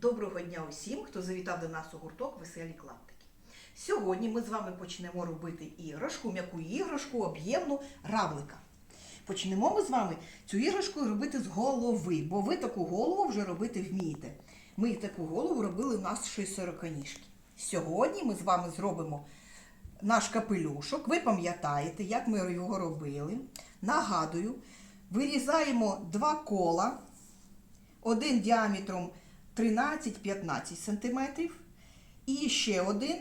Доброго дня усім, хто завітав до нас у гурток Веселі клаптики. Сьогодні ми з вами почнемо робити іграшку, м'яку іграшку, об'ємну равлика. Почнемо ми з вами цю іграшку робити з голови, бо ви таку голову вже робити вмієте. Ми таку голову робили у й сороканіжки. Сьогодні ми з вами зробимо наш капелюшок. Ви пам'ятаєте, як ми його робили. Нагадую, вирізаємо два кола, один діаметром 13-15 см і ще один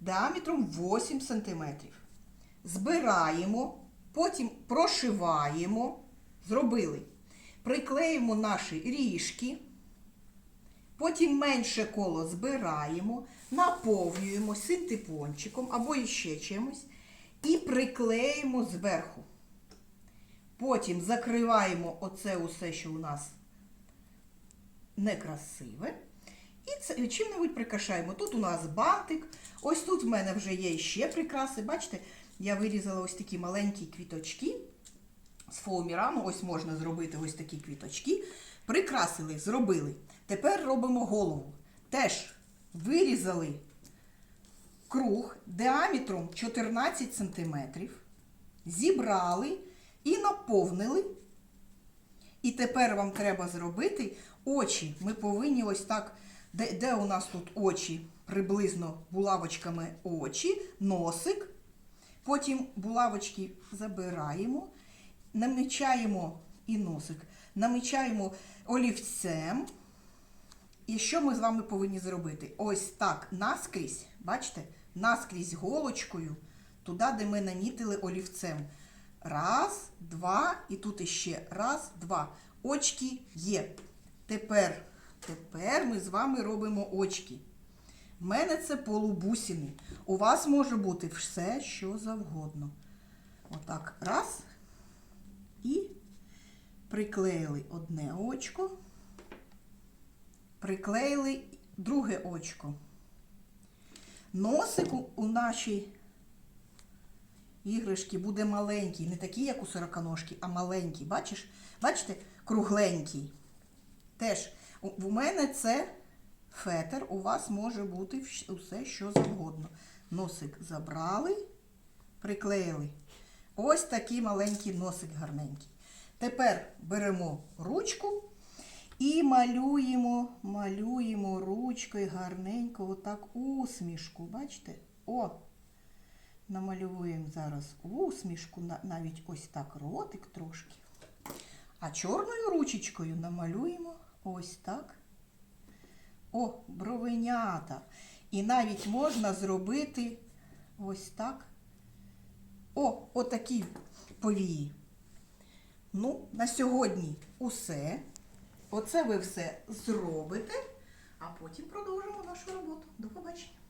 діаметром 8 см. Збираємо, потім прошиваємо, зробили. Приклеїмо наші ріжки, потім менше коло збираємо, наповнюємо синтепончиком або іще чимось і приклеїмо зверху. Потім закриваємо оце усе, що у нас некрасиве. І чим-небудь прикрашаємо. Тут у нас бантик, ось тут в мене вже є ще прикраси. Бачите, я вирізала ось такі маленькі квіточки з фоумірану. Ось можна зробити ось такі квіточки. Прикрасили, зробили. Тепер робимо голову. Теж вирізали круг діаметром 14 см, зібрали і наповнили. І тепер вам треба зробити очі. Ми повинні ось так, де, де у нас тут очі, приблизно булавочками очі, носик. Потім булавочки забираємо, намічаємо і носик, намічаємо олівцем. І що ми з вами повинні зробити? Ось так наскрізь, бачите, наскрізь голочкою, туди, де ми намітили олівцем. Раз, два, і тут іще раз, два. Очки є. Тепер, тепер ми з вами робимо очки. В мене це полубусини. У вас може бути все, що завгодно. Отак, раз. І приклеїли одне очко. Приклеїли друге очко. Носик у- у нашій іграшки буде маленький, не такий, як у сороконожки, а маленький. Бачиш? Бачите, кругленький. Теж у, мене це фетр, у вас може бути усе, що завгодно. Носик забрали, приклеїли. Ось такий маленький носик гарненький. Тепер беремо ручку і малюємо, малюємо ручкою гарненько, отак усмішку. Бачите? О! Намалюємо зараз усмішку, навіть ось так ротик трошки. А чорною ручечкою намалюємо ось так. О, бровенята. І навіть можна зробити ось так. О, отакі повії. Ну, на сьогодні усе. Оце ви все зробите, а потім продовжимо нашу роботу. До побачення.